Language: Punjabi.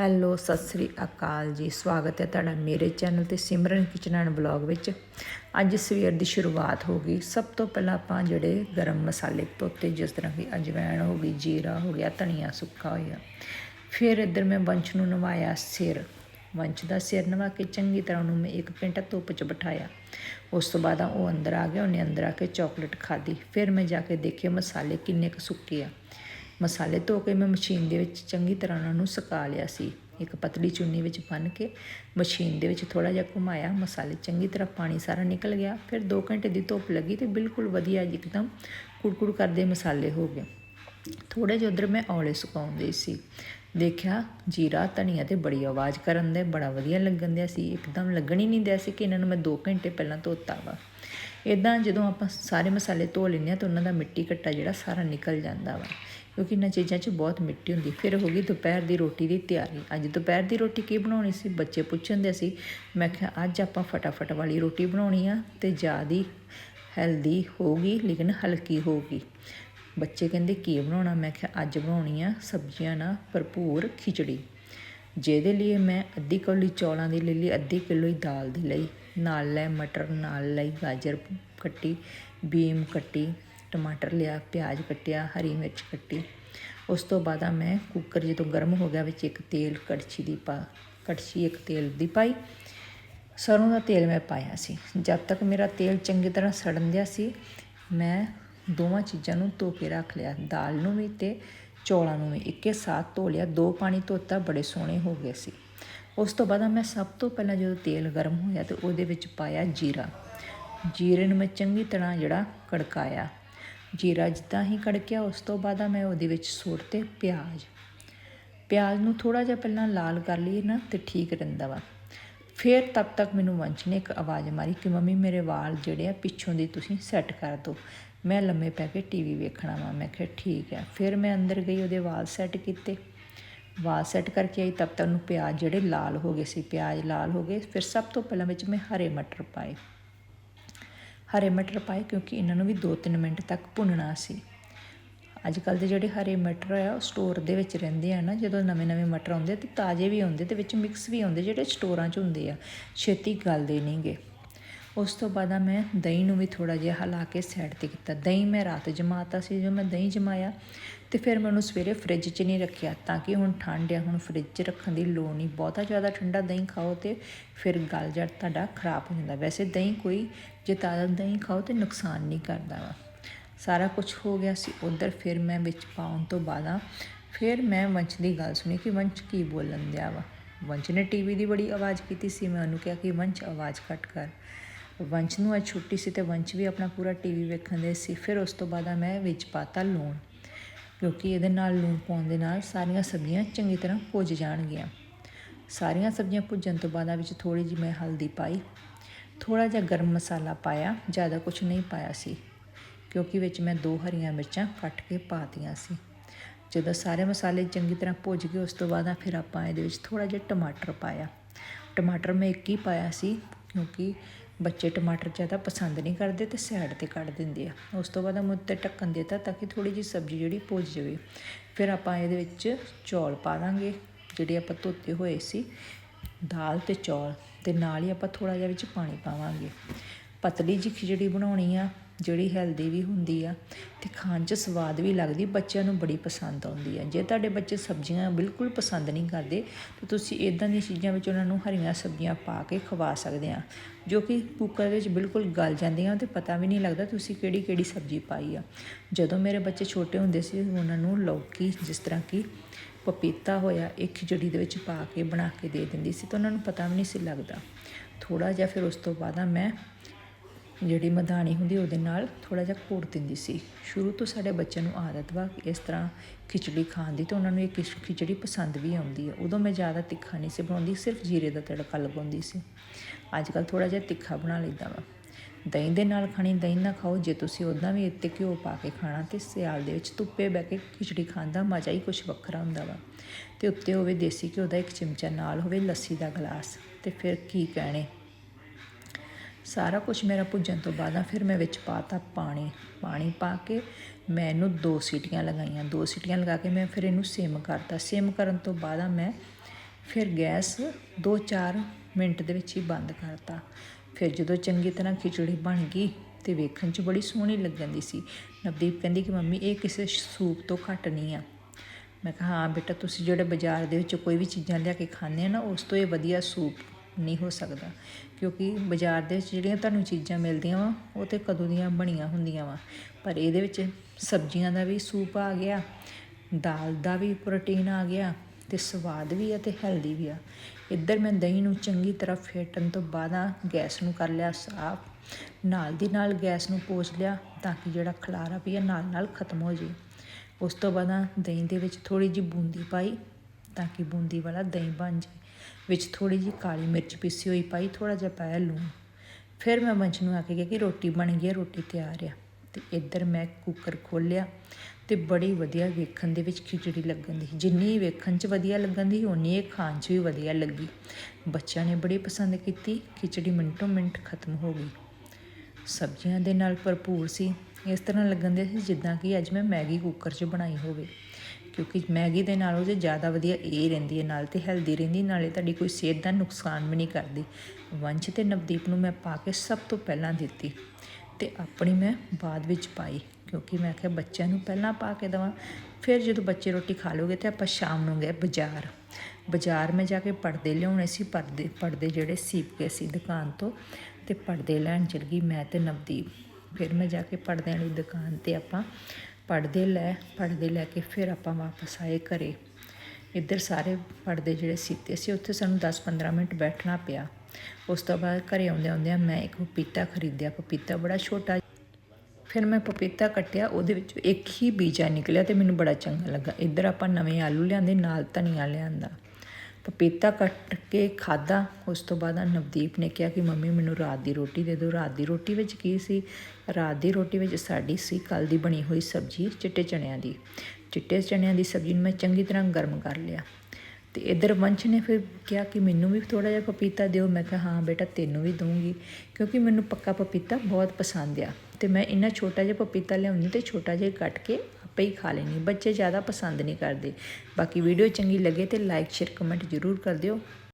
ਹੈਲੋ, ਸਤਿ ਸ੍ਰੀ ਅਕਾਲ ਜੀ। ਸਵਾਗਤ ਹੈ ਤੁਹਾਡਾ ਮੇਰੇ ਚੈਨਲ ਤੇ ਸਿਮਰਨ ਕਿਚਨ ਐਂਡ ਬਲੌਗ ਵਿੱਚ। ਅੱਜ ਸਵੇਰ ਦੀ ਸ਼ੁਰੂਆਤ ਹੋ ਗਈ। ਸਭ ਤੋਂ ਪਹਿਲਾਂ ਆਪਾਂ ਜਿਹੜੇ ਗਰਮ ਮਸਾਲੇ ਧੋਤੇ, ਜਿਸ ਤਰ੍ਹਾਂ ਕਿ ਅਜਵਾਇਣ ਹੋ ਗਈ, ਜੀਰਾ ਹੋ ਗਿਆ, ਧਨੀਆ ਸੁੱਕਾ ਹੋਇਆ। ਫਿਰ ਇੱਧਰ ਮੈਂ ਵੰਸ਼ ਨੂੰ ਨਵਾਇਆ ਸਿਰ। ਵੰਸ਼ ਦਾ ਸਿਰ ਨਵਾ ਕੇ ਚੰਗੀ ਤਰ੍ਹਾਂ ਉਹਨੂੰ ਮੈਂ ਇੱਕ ਘੰਟਾ ਧੁੱਪ 'ਚ ਬਿਠਾਇਆ। ਉਸ ਤੋਂ ਬਾਅਦ ਉਹ ਅੰਦਰ ਆ ਗਿਆ, ਉਹਨੇ ਅੰਦਰ ਆ ਕੇ ਚਾਕਲੇਟ ਖਾਧੀ। ਫਿਰ ਮੈਂ ਜਾ ਕੇ ਦੇਖੇ ਮਸਾਲੇ ਕਿੰਨੇ ਕੁ ਸੁੱਕੇ ਆ। ਮਸਾਲੇ ਧੋ ਕੇ ਮੈਂ ਮਸ਼ੀਨ ਦੇ ਵਿੱਚ ਚੰਗੀ ਤਰ੍ਹਾਂ ਉਹਨਾਂ ਨੂੰ ਸੁਕਾ ਲਿਆ ਸੀ। ਇੱਕ ਪਤਲੀ ਚੁੰਨੀ ਵਿੱਚ ਬੰਨ ਕੇ ਮਸ਼ੀਨ ਦੇ ਵਿੱਚ ਥੋੜਾ ਜਿਹਾ ਘੁਮਾਇਆ, ਮਸਾਲੇ ਚੰਗੀ ਤਰ੍ਹਾਂ ਪਾਣੀ ਸਾਰਾ ਨਿਕਲ ਗਿਆ। ਫਿਰ 2 ਘੰਟੇ ਦੀ ਧੁੱਪ ਲੱਗੀ ਤੇ ਬਿਲਕੁਲ ਵਧੀਆ ਇੱਕਦਮ ਕੁੜਕੁੜ ਕਰਦੇ ਮਸਾਲੇ ਹੋ ਗਏ। ਥੋੜੇ ਜਿਹਾ ਉਧਰ ਮੈਂ ਔਲੇ ਸੁਕਾਉਂਦੇ ਸੀ। ਦੇਖਿਆ ਜੀਰਾ, ਧਨੀਆ ਤੇ ਬੜੀ ਆਵਾਜ਼ ਕਰਨ ਦੇ, ਬੜਾ ਵਧੀਆ ਲੱਗਣ ਦਿਆ ਸੀ। ਇੱਕਦਮ ਲੱਗਣ ਹੀ ਨਹੀਂ ਦਿਆ ਸੀ ਕਿ ਇਹਨਾਂ ਨੂੰ ਮੈਂ 2 ਘੰਟੇ ਪਹਿਲਾਂ ਧੋਤਾ ਵਾ। ਇਦਾਂ ਜਦੋਂ ਆਪਾਂ ਸਾਰੇ ਮਸਾਲੇ ਧੋ ਲੈਂਦੇ ਆ ਤਾਂ ਉਹਨਾਂ ਦਾ ਮਿੱਟੀ ਘੱਟਾ ਜਿਹੜਾ ਸਾਰਾ ਨਿਕਲ ਜਾਂਦਾ ਵਾ, ਕਿਉਂਕਿ ਇਹਨਾਂ ਚੀਜ਼ਾਂ 'ਚ ਬਹੁਤ ਮਿੱਟੀ ਹੁੰਦੀ। ਫਿਰ ਹੋ ਗਈ ਦੁਪਹਿਰ ਦੀ ਰੋਟੀ ਦੀ ਤਿਆਰੀ। ਅੱਜ ਦੁਪਹਿਰ ਦੀ ਰੋਟੀ ਕੀ ਬਣਾਉਣੀ ਸੀ? ਬੱਚੇ ਪੁੱਛਣ ਦੇ ਸੀ। ਮੈਂ ਕਿਹਾ, ਅੱਜ ਆਪਾਂ ਫਟਾਫਟ ਵਾਲੀ ਰੋਟੀ ਬਣਾਉਣੀ ਆ ਤੇ ਜ਼ਿਆਦੀ ਹੈਲਦੀ ਹੋਗੀ ਲੇਕਿਨ ਹਲਕੀ ਹੋਗੀ ਬੱਚੇ ਕਹਿੰਦੇ, ਕੀ ਬਣਾਉਣਾ? ਮੈਂ ਕਿਹਾ, ਅੱਜ ਬਣਾਉਣੀ ਆ ਸਬਜ਼ੀਆਂ ਨਾਲ ਭਰਪੂਰ ਖਿਚੜੀ। ਜਿਹਦੇ ਲਈ ਮੈਂ ਅੱਧੀ ਕੌਲੀ ਚੌਲਾਂ ਦੀ ਲੈ ਲਈ, ਅੱਧੀ ਕਿਲੋ ਹੀ ਦਾਲ ਦੀ ਲਈ। ਨਾਲ ਲੈ ਮਟਰ, ਨਾਲ ਲਈ ਗਾਜਰ ਕੱਟੀ, ਬੀਮ ਕੱਟੀ, ਟਮਾਟਰ ਲਿਆ, ਪਿਆਜ਼ ਕੱਟਿਆ, ਹਰੀ ਮਿਰਚ ਕੱਟੀ। ਉਸ ਤੋਂ ਬਾਅਦ ਆ ਮੈਂ ਕੁੱਕਰ ਜਦੋਂ ਗਰਮ ਹੋ ਗਿਆ ਵਿੱਚ ਇੱਕ ਤੇਲ ਕੜਛੀ ਦੀ ਪਾ, ਕੜਛੀ ਇੱਕ ਤੇਲ ਦੀ ਪਾਈ। ਸਰੋਂ ਦਾ ਤੇਲ ਮੈਂ ਪਾਇਆ ਸੀ। ਜਦ ਤੱਕ ਮੇਰਾ ਤੇਲ ਚੰਗੀ ਤਰ੍ਹਾਂ ਸੜਨ ਦਿਆ ਸੀ, ਮੈਂ ਦੋਵਾਂ ਚੀਜ਼ਾਂ ਨੂੰ ਧੋ ਕੇ ਰੱਖ ਲਿਆ। ਦਾਲ ਨੂੰ ਵੀ ਤੇ ਚੌਲਾਂ ਨੂੰ ਵੀ। ਇੱਕੇ ਸਾਥ ਧੋ ਲਿਆ। ਦੋ ਪਾਣੀ ਧੋਤਾ, ਬੜੇ ਸੋਹਣੇ ਹੋ ਗਏ ਸੀ। ਉਸ ਤੋਂ ਬਾਅਦ ਮੈਂ ਸਭ ਤੋਂ ਪਹਿਲਾਂ ਜਦੋਂ ਤੇਲ ਗਰਮ ਹੋਇਆ ਤੇ ਉਹਦੇ ਵਿੱਚ ਪਾਇਆ ਜੀਰਾ। ਜੀਰੇ ਨੂੰ ਮੈਂ ਚੰਗੀ ਤਰ੍ਹਾਂ ਜਿਹੜਾ ਕੜਕਾਇਆ। ਜੀਰਾ ਜਿੱਦਾਂ ਹੀ ਕੜਕਿਆ, ਉਸ ਤੋਂ ਬਾਅਦ ਮੈਂ ਉਹਦੇ ਵਿੱਚ ਸੁੱਟ ਤੇ ਪਿਆਜ਼। ਪਿਆਜ਼ ਨੂੰ ਥੋੜਾ ਜਿਹਾ ਪਹਿਲਾਂ ਲਾਲ ਕਰ ਲਈਏ ਨਾ ਤੇ ਠੀਕ ਰਹਿੰਦਾ ਵਾ। ਫਿਰ ਤਦ ਤੱਕ ਮੈਨੂੰ ਵੰਸ਼ ਨੇ ਇੱਕ ਆਵਾਜ਼ ਮਾਰੀ ਕਿ ਮੰਮੀ, ਮੇਰੇ ਵਾਲ ਜਿਹੜੇ ਆ ਪਿੱਛੋਂ ਦੀ ਤੁਸੀਂ ਸੈੱਟ ਕਰ ਦਿਓ ਮੈਂ ਲੰਮੇ ਪੈ ਕੇ ਟੀਵੀ ਵੇਖਣਾ ਵਾ। ਮੈਂ ਕਿਹਾ ਠੀਕ ਹੈ। ਫਿਰ ਮੈਂ ਅੰਦਰ ਗਈ, ਉਹਦੇ ਵਾਲ ਸੈੱਟ ਕੀਤੇ। ਵਾਲ ਸੈੱਟ ਕਰਕੇ ਆਈ, ਤਬ ਤੱਕ ਨੂੰ ਪਿਆਜ਼ ਜਿਹੜੇ ਲਾਲ ਹੋ ਗਏ ਸੀ, ਪਿਆਜ਼ ਲਾਲ ਹੋ ਗਏ। ਫਿਰ ਸਭ ਤੋਂ ਪਹਿਲਾਂ ਵਿੱਚ ਮੈਂ ਹਰੇ ਮਟਰ ਪਾਏ। ਹਰੇ ਮਟਰ ਪਾਏ ਕਿਉਂਕਿ ਇਹਨਾਂ ਨੂੰ ਵੀ 2-3 ਮਿੰਟ ਤੱਕ ਭੁੰਨਣਾ ਸੀ। ਅੱਜ ਕੱਲ ਦੇ ਜਿਹੜੇ ਹਰੇ ਮਟਰ ਆ, ਉਹ ਸਟੋਰ ਦੇ ਵਿੱਚ ਰਹਿੰਦੇ ਆ ਨਾ, ਜਦੋਂ ਨਵੇਂ-ਨਵੇਂ ਮਟਰ ਆਉਂਦੇ ਤੇ ਤਾਜ਼ੇ ਵੀ ਆਉਂਦੇ ਤੇ ਵਿੱਚ ਮਿਕਸ ਵੀ ਆਉਂਦੇ, ਜਿਹੜੇ ਸਟੋਰਾਂ 'ਚ ਹੁੰਦੇ ਆ, ਛੇਤੀ ਗਲਦੇ ਨਹੀਂਗੇ ਉਸ ਤੋਂ ਬਾਅਦ ਮੈਂ ਦਹੀਂ ਨੂੰ ਵੀ ਥੋੜਾ ਜਿਹਾ ਹਿਲਾ ਕੇ ਸਾਈਡ ਤੇ ਕੀਤਾ। ਦਹੀਂ ਮੈਂ ਰਾਤ ਜਮਾਤਾ ਸੀ ਜੋ ਮੈਂ ਦਹੀਂ ਜਮਾਇਆ ਤੇ ਫਿਰ ਮੈਂ ਉਹਨੂੰ ਸਵੇਰੇ ਫ੍ਰਿਜ 'ਚ ਨਹੀਂ ਰੱਖਿਆ, ਤਾਂ ਕਿ ਹੁਣ ਠੰਡ ਆ, ਹੁਣ ਫ੍ਰਿਜ 'ਚ ਰੱਖਣ ਦੀ ਲੋੜ ਨਹੀਂ। ਬਹੁਤਾ ਜ਼ਿਆਦਾ ਠੰਡਾ ਦਹੀਂ ਖਾਓ ਤੇ ਫਿਰ ਗਲ ਜੜ ਤੁਹਾਡਾ ਖਰਾਬ ਹੋ ਜਾਂਦਾ। ਵੈਸੇ ਦਹੀਂ ਕੋਈ, ਜੇ ਤਾਜ਼ਾ ਦਹੀਂ ਖਾਓ ਤੇ ਨੁਕਸਾਨ ਨਹੀਂ ਕਰਦਾ ਵਾ। ਸਾਰਾ ਕੁਝ ਹੋ ਗਿਆ ਸੀ, ਉਧਰ ਫਿਰ ਮੈਂ ਵਿੱਚ ਪਾਉਣ ਤੋਂ ਬਾਅਦ ਫਿਰ ਮੈਂ ਵੰਸ਼ ਦੀ ਗੱਲ ਸੁਣੀ ਕਿ ਵੰਸ਼ ਕੀ ਬੋਲਣ ਦਿਆ ਵਾ। ਵੰਸ਼ ਨੇ ਟੀਵੀ ਦੀ ਬੜੀ ਆਵਾਜ਼ ਕੀਤੀ ਸੀ, ਮੈਂ ਉਹਨੂੰ ਕਿਹਾ ਕਿ ਵੰਸ਼ ਆਵਾਜ਼ ਘੱਟ ਕਰ। ਵੰਸ਼ ਨੂੰ ਅੱਜ ਛੁੱਟੀ ਸੀ ਤੇ ਵੰਸ਼ ਵੀ ਆਪਣਾ ਪੂਰਾ ਟੀਵੀ ਵੇਖਣ ਦੇ ਸੀ, ਫਿਰ ਉਸ ਤੋਂ ਬਾਅਦ ਮੈਂ ਵਿੱਚ ਪਾਤਾ ਲੂਣ। ਕਿਉਂਕਿ ਇਹਦੇ ਨਾਲ ਲੂਣ ਪਾਉਣ ਦੇ ਨਾਲ ਸਾਰੀਆਂ ਸਬਜ਼ੀਆਂ ਚੰਗੀ ਤਰ੍ਹਾਂ ਭੁੱਜ ਜਾਣਗੀਆਂ। ਸਾਰੀਆਂ ਸਬਜ਼ੀਆਂ ਭੁੱਜਣ ਤੋਂ ਬਾਅਦ ਵਿੱਚ ਥੋੜੀ ਜਿਹੀ ਮੈਂ ਹਲਦੀ ਪਾਈ। ਥੋੜਾ ਜਿਹਾ ਗਰਮ ਮਸਾਲਾ ਪਾਇਆ, ਜ਼ਿਆਦਾ ਕੁਝ ਨਹੀਂ ਪਾਇਆ ਸੀ, ਕਿਉਂਕਿ ਵਿੱਚ ਮੈਂ ਦੋ ਹਰੀਆਂ ਮਿਰਚਾਂ ਕੱਟ ਕੇ ਪਾਤੀਆਂ ਸੀ। ਜਦੋਂ ਸਾਰੇ ਮਸਾਲੇ ਚੰਗੀ ਤਰ੍ਹਾਂ ਭੁੱਜ ਗਏ, ਉਸ ਤੋਂ ਬਾਅਦ ਫਿਰ ਆਪਾਂ ਇਹਦੇ ਵਿੱਚ ਥੋੜਾ ਜਿਹਾ ਟਮਾਟਰ ਪਾਇਆ। ਟਮਾਟਰ ਮੈਂ ਇੱਕ ਹੀ ਪਾਇਆ ਸੀ, ਕਿਉਂਕਿ ਬੱਚੇ ਟਮਾਟਰ ਜ਼ਿਆਦਾ ਪਸੰਦ ਨਹੀਂ ਕਰਦੇ ਤੇ ਸਾਈਡ ਤੇ ਕੱਢ ਦਿੰਦੇ ਆ। ਉਸ ਤੋਂ ਬਾਅਦ ਮੈਂ ਢੱਕਣ ਦਿੱਤਾ ਤਾਂ ਕਿ ਥੋੜੀ ਜਿਹੀ ਸਬਜ਼ੀ ਜਿਹੜੀ ਭੁੱਜ ਜਾਵੇ। ਫਿਰ ਆਪਾਂ ਇਹਦੇ ਵਿੱਚ ਚੌਲ ਪਾ ਦਾਂਗੇ, ਜਿਹੜੇ ਆਪਾਂ ਧੋਤੇ ਹੋਏ ਸੀ। ਦਾਲ ਤੇ ਚੌਲ ਤੇ ਨਾਲ ਹੀ ਆਪਾਂ ਥੋੜਾ ਜਿਹਾ ਵਿੱਚ ਪਾਣੀ ਪਾਵਾਂਗੇ। ਪਤਲੀ ਜਿਹੀ ਖਿਚੜੀ ਬਣਾਉਣੀ ਆ। ਜਿਹੜੀ ਹੈਲਦੀ ਵੀ ਹੁੰਦੀ ਆ ਤੇ ਖਾਣ 'ਚ ਸਵਾਦ ਵੀ ਲੱਗਦੀ, ਬੱਚਿਆਂ ਨੂੰ ਬੜੀ ਪਸੰਦ ਆਉਂਦੀ ਆ। ਜੇ ਤੁਹਾਡੇ ਬੱਚੇ ਸਬਜ਼ੀਆਂ ਬਿਲਕੁਲ ਪਸੰਦ ਨਹੀਂ ਕਰਦੇ, ਤਾਂ ਤੁਸੀਂ ਇਦਾਂ ਦੀਆਂ ਚੀਜ਼ਾਂ ਵਿੱਚ ਉਹਨਾਂ ਨੂੰ ਹਰੀਆਂ ਸਬਜ਼ੀਆਂ ਪਾ ਕੇ ਖਵਾ ਸਕਦੇ ਆ। ਜੋ ਕਿ ਕੁੱਕਰ ਵਿੱਚ ਬਿਲਕੁਲ ਗਲ ਜਾਂਦੀਆਂ ਤੇ ਪਤਾ ਵੀ ਨਹੀਂ ਲੱਗਦਾ ਤੁਸੀਂ ਕਿਹੜੀ ਕਿਹੜੀ ਸਬਜ਼ੀ ਪਾਈ ਆ। ਜਦੋਂ ਮੇਰੇ ਬੱਚੇ ਛੋਟੇ ਹੁੰਦੇ ਸੀ, ਉਹਨਾਂ ਨੂੰ ਲੌਕੀ, ਜਿਸ ਤਰ੍ਹਾਂ ਕਿ ਪਪੀਤਾ ਹੋਇਆ, ਇੱਕ ਖਿਚੜੀ ਦੇ ਵਿੱਚ ਪਾ ਕੇ ਬਣਾ ਕੇ ਦੇ ਦਿੰਦੀ ਸੀ, ਤਾਂ ਉਹਨਾਂ ਨੂੰ ਪਤਾ ਵੀ ਨਹੀਂ ਸੀ ਲੱਗਦਾ। ਥੋੜਾ ਜਿਹਾ ਫਿਰ ਉਸ ਤੋਂ ਬਾਅਦ ਮੈਂ ਜਿਹੜੀ ਮਧਾਣੀ ਹੁੰਦੀ, ਉਹਦੇ ਨਾਲ ਥੋੜਾ ਜਿਹਾ ਕੋਟ ਦਿੰਦੀ ਸੀ। ਸ਼ੁਰੂ ਤੋਂ ਸਾਡੇ ਬੱਚਿਆਂ ਨੂੰ ਆਦਤ ਵਾ ਇਸ ਤਰ੍ਹਾਂ ਖਿਚੜੀ ਖਾਣ ਦੀ ਤਾਂ ਉਹਨਾਂ ਨੂੰ ਇਹ ਖਿਚੜੀ ਪਸੰਦ ਵੀ ਆਉਂਦੀ ਹੈ ਉਦੋਂ ਮੈਂ ਜ਼ਿਆਦਾ ਤਿੱਖਾ ਨਹੀਂ ਸੀ ਬਣਾਉਂਦੀ, ਸਿਰਫ ਜੀਰੇ ਦਾ ਤੜਕਾ ਲਗਾਉਂਦੀ ਸੀ। ਅੱਜ ਕੱਲ ਥੋੜਾ ਜਿਹਾ ਤਿੱਖਾ ਬਣਾ ਲਈਦਾ ਵਾ। ਦਹੀਂ ਦੇ ਨਾਲ ਖਾਣੀ, ਦਹੀਂ ਨਾ ਖਾਓ, ਜੇ ਤੁਸੀਂ ਉਦਾਂ ਵੀ ਇੱਥੇ ਘਿਓ ਪਾ ਕੇ ਖਾਣਾ ਤੇ ਸਿਆਲ ਦੇ ਵਿੱਚ ਧੁੱਪੇ ਬਹਿ ਕੇ ਖਿਚੜੀ ਖਾਣ ਦਾ ਮਜ਼ਾ ਹੀ ਕੁਝ ਵੱਖਰਾ ਹੁੰਦਾ ਵਾ। ਤੇ ਉੱਤੇ ਹੋਵੇ ਦੇਸੀ ਘਿਓ ਦਾ ਇੱਕ ਚਮਚਾ, ਨਾਲ ਹੋਵੇ ਲੱਸੀ ਦਾ ਗਲਾਸ। ਤੇ ਫਿਰ ਕੀ ਕਹਿਣੇ? ਸਾਰਾ ਕੁਝ ਮੇਰਾ ਭੁੱਜਣ ਤੋਂ ਬਾਅਦ ਫਿਰ ਮੈਂ ਵਿੱਚ ਪਾਤਾ ਪਾਣੀ ਪਾਣੀ ਪਾ ਕੇ ਮੈਂ ਇਹਨੂੰ ਦੋ ਸੀਟੀਆਂ ਲਗਾਈਆਂ। ਦੋ ਸੀਟੀਆਂ ਲਗਾ ਕੇ ਮੈਂ ਫਿਰ ਇਹਨੂੰ ਸਿਮ ਕਰਤਾ। ਸਿਮ ਕਰਨ ਤੋਂ ਬਾਅਦ ਮੈਂ ਫਿਰ ਗੈਸ 2-4 ਮਿੰਟ ਦੇ ਵਿੱਚ ਹੀ ਬੰਦ ਕਰਤਾ। ਫਿਰ ਜਦੋਂ ਚੰਗੀ ਤਰ੍ਹਾਂ ਖਿਚੜੀ ਬਣ ਗਈ ਤੇ ਵੇਖਣ 'ਚ ਬੜੀ ਸੋਹਣੀ ਲੱਗਣ ਦੀ ਸੀ। ਨਵਦੀਪ ਕਹਿੰਦੀ ਕਿ ਮੰਮੀ, ਇਹ ਕਿਸੇ ਸੂਪ ਤੋਂ ਘੱਟ ਨਹੀਂ ਆ। ਮੈਂ ਕਿਹਾ, ਹਾਂ ਬੇਟਾ, ਤੁਸੀਂ ਜਿਹੜੇ ਬਾਜ਼ਾਰ ਦੇ ਵਿੱਚ ਕੋਈ ਵੀ ਚੀਜ਼ਾਂ ਲਿਆ ਕੇ ਖਾਂਦੇ ਆ ਨਾ, ਉਸ ਤੋਂ ਇਹ ਵਧੀਆ ਸੂਪ ਨਹੀਂ ਹੋ ਸਕਦਾ। ਕਿਉਂਕਿ ਬਾਜ਼ਾਰ ਦੇ ਵਿੱਚ ਜਿਹੜੀਆਂ ਤੁਹਾਨੂੰ ਚੀਜ਼ਾਂ ਮਿਲਦੀਆਂ ਵਾ, ਉਹ ਤੇ ਕਦੋਂ ਦੀਆਂ ਬਣੀਆਂ ਹੁੰਦੀਆਂ ਵਾ। ਪਰ ਇਹਦੇ ਵਿੱਚ ਸਬਜ਼ੀਆਂ ਦਾ ਵੀ ਸੂਪ ਆ ਗਿਆ, ਦਾਲ ਦਾ ਵੀ ਪ੍ਰੋਟੀਨ ਆ ਗਿਆ, ਤੇ ਸਵਾਦ ਵੀ ਆ ਤੇ ਹੈਲਦੀ ਵੀ ਆ। ਇੱਧਰ ਮੈਂ ਦਹੀਂ ਨੂੰ ਚੰਗੀ ਤਰ੍ਹਾਂ ਫੇਟਣ ਤੋਂ ਬਾਅਦ ਆ ਗੈਸ ਨੂੰ ਕਰ ਲਿਆ ਸਾਫ਼। ਨਾਲ ਦੀ ਨਾਲ ਗੈਸ ਨੂੰ ਪੋਛ ਲਿਆ ਤਾਂ ਕਿ ਜਿਹੜਾ ਖਲਾਰਾ ਪਿਆ ਨਾਲ ਨਾਲ ਖਤਮ ਹੋ ਜੇ ਉਸ ਤੋਂ ਬਾਅਦ ਦਹੀਂ ਦੇ ਵਿੱਚ ਥੋੜੀ ਜਿਹੀ ਬੂੰਦੀ ਪਾਈ ਤਾਂ ਕਿ ਬੂੰਦੀ ਵਾਲਾ ਦਹੀਂ ਬਣ ਜਾਏ। ਵਿੱਚ ਥੋੜੀ ਜਿਹੀ ਕਾਲੀ ਮਿਰਚ ਪੀਸੀ ਹੋਈ ਪਾਈ ਥੋੜਾ ਜਿਹਾ ਪਾਇਆ ਲੂਣ। ਫਿਰ ਮੈਂ ਮੰਚ ਨੂੰ ਆ ਕੇ ਕਿਹਾ ਕਿ ਰੋਟੀ ਬਣ ਗਈ ਰੋਟੀ ਤਿਆਰ ਆ। ਤੇ ਇੱਧਰ ਮੈਂ ਕੁੱਕਰ ਖੋਲ੍ਹਿਆ ਤੇ ਬੜੀ ਵਧੀਆ ਵੇਖਣ ਦੇ ਵਿੱਚ ਖਿਚੜੀ ਲੱਗਣ ਦੀ ਜਿੰਨੀ ਵੇਖਣ 'ਚ ਵਧੀਆ ਲੱਗਣ ਦੀ ਉਨੀ ਇਹ ਖਾਣ 'ਚ ਵੀ ਵਧੀਆ ਲੱਗੀ। ਬੱਚਿਆਂ ਨੇ ਬੜੀ ਪਸੰਦ ਕੀਤੀ, ਖਿਚੜੀ ਮਿੰਟੋ ਮਿੰਟ ਖਤਮ ਹੋ ਗਈ। ਸਬਜ਼ੀਆਂ ਦੇ ਨਾਲ ਭਰਪੂਰ ਸੀ। ਇਸ ਤਰ੍ਹਾਂ ਲੱਗਣ ਦੇ ਸੀ ਜਿੱਦਾਂ ਕਿ ਅੱਜ ਮੈਂ ਮੈਗੀ ਕੁੱਕਰ 'ਚ ਬਣਾਈ ਹੋਵੇ। ਕਿਉਂਕਿ ਮੈਗੀ ਦੇ ਨਾਲੋਂ ਜੇ ਜ਼ਿਆਦਾ ਵਧੀਆ ਇਹ ਰਹਿੰਦੀ ਹੈ, ਨਾਲ ਤੇ ਹੈਲਦੀ ਰਹਿੰਦੀ, ਨਾਲੇ ਤੁਹਾਡੀ ਕੋਈ ਸਿਹਤ ਦਾ ਨੁਕਸਾਨ ਵੀ ਨਹੀਂ ਕਰਦੀ। ਵੰਸ਼ ਤੇ ਨਵਦੀਪ ਨੂੰ ਮੈਂ ਪਾ ਕੇ ਸਭ ਤੋਂ ਪਹਿਲਾਂ ਦਿੱਤੀ ਤੇ ਆਪਣੀ ਮੈਂ ਬਾਅਦ ਵਿੱਚ ਪਾਈ, ਕਿਉਂਕਿ ਮੈਂ ਕਿਹਾ ਬੱਚਿਆਂ ਨੂੰ ਪਹਿਲਾਂ ਪਾ ਕੇ ਦਵਾਂ, ਫਿਰ ਜਦੋਂ ਬੱਚੇ ਰੋਟੀ ਖਾ ਲੋਗੇ ਤੇ ਆਪਾਂ ਸ਼ਾਮ ਨੂੰ ਗਏ ਬਾਜ਼ਾਰ। ਬਾਜ਼ਾਰ ਮੈਂ ਜਾ ਕੇ ਪਰਦੇ ਲਿਆਉਣੇ ਸੀ, ਪਰਦੇ ਪਰਦੇ ਜਿਹੜੇ ਸੀਪ ਗਏ ਸੀ ਦੁਕਾਨ ਤੋਂ ਤੇ ਪਰਦੇ ਲੈਣ ਚਲ ਗਈ ਮੈਂ ਤੇ ਨਵਦੀਪ। ਫਿਰ ਮੈਂ ਜਾ ਕੇ ਪਰਦਿਆਂ ਵਾਲੀ ਦੁਕਾਨ ਤੇ ਆਪਾਂ ਪਰਦੇ ਲੈ ਪਰਦੇ ਲੈ ਕੇ ਫਿਰ ਆਪਾਂ ਵਾਪਸ ਆਏ ਘਰੇ। ਇੱਧਰ ਸਾਰੇ ਪਰਦੇ ਜਿਹੜੇ ਸੀਤੇ ਸੀ, ਉੱਥੇ ਸਾਨੂੰ 10-15 ਮਿੰਟ ਬੈਠਣਾ ਪਿਆ। ਉਸ ਤੋਂ ਬਾਅਦ ਘਰੇ ਆਉਂਦੇ ਆਉਂਦੇ ਮੈਂ ਇੱਕ ਪਪੀਤਾ ਖਰੀਦਿਆ। ਪਪੀਤਾ ਬੜਾ ਛੋਟਾ ਫਿਰ ਮੈਂ ਪਪੀਤਾ ਕੱਟਿਆ, ਉਹਦੇ ਵਿੱਚੋਂ ਇੱਕ ਹੀ ਬੀਜਾ ਨਿਕਲਿਆ ਤੇ ਮੈਨੂੰ ਬੜਾ ਚੰਗਾ ਲੱਗਾ। ਇੱਧਰ ਆਪਾਂ ਨਵੇਂ ਆਲੂ ਲਿਆਂਦੇ, ਨਾਲ ਧਨੀਆ ਲਿਆਂਦਾ। ਪਪੀਤਾ ਕੱਟ ਕੇ ਖਾਦਾ ਉਸ ਤੋਂ ਬਾਅਦ ਨਵਦੀਪ ਨੇ ਕਿਹਾ ਕਿ ਮੰਮੀ ਮੈਨੂੰ ਰਾਤ ਦੀ ਰੋਟੀ ਦੇ ਦਿਓ। ਰਾਤ ਦੀ ਰੋਟੀ ਵਿੱਚ ਕੀ ਸੀ? ਰਾਤ ਦੀ ਰੋਟੀ ਵਿੱਚ ਸਾਡੀ ਸੀ ਕੱਲ ਦੀ ਬਣੀ ਹੋਈ ਸਬਜ਼ੀ ਚਿੱਟੇ ਚਣਿਆਂ ਦੀ। ਚਿੱਟੇ ਚਣਿਆਂ ਦੀ ਸਬਜ਼ੀ ਨੂੰ ਮੈਂ ਚੰਗੀ ਤਰ੍ਹਾਂ ਗਰਮ ਕਰ ਲਿਆ। ਤੇ ਇਧਰ ਵੰਸ਼ ਨੇ ਫਿਰ ਕਿਹਾ ਕਿ ਮੈਨੂੰ ਵੀ ਥੋੜਾ ਜਿਹਾ ਪਪੀਤਾ ਦਿਓ। ਮੈਂ ਕਿਹਾ, ਹਾਂ ਬੇਟਾ, ਤੈਨੂੰ ਵੀ ਦਊਂਗੀ, ਕਿਉਂਕਿ ਮੈਨੂੰ ਪੱਕਾ ਪਪੀਤਾ ਬਹੁਤ ਪਸੰਦ ਆ। ਤੇ ਮੈਂ ਇੰਨਾ ਛੋਟਾ ਜਿਹਾ ਪਪੀਤਾ ਲਿਆਉਂਦੀ ਤੇ ਛੋਟਾ ਜਿਹਾ ਕੱਟ ਕੇ ਆਪੇ ਹੀ ਖਾ ਲੈਣੀ ਬੱਚੇ ਜ਼ਿਆਦਾ ਪਸੰਦ ਨਹੀਂ ਕਰਦੇ। ਬਾਕੀ ਵੀਡੀਓ ਚੰਗੀ ਲੱਗੇ ਤੇ ਲਾਈਕ ਸ਼ੇਅਰ ਕਮੈਂਟ ਜ਼ਰੂਰ ਕਰ ਦਿਓ।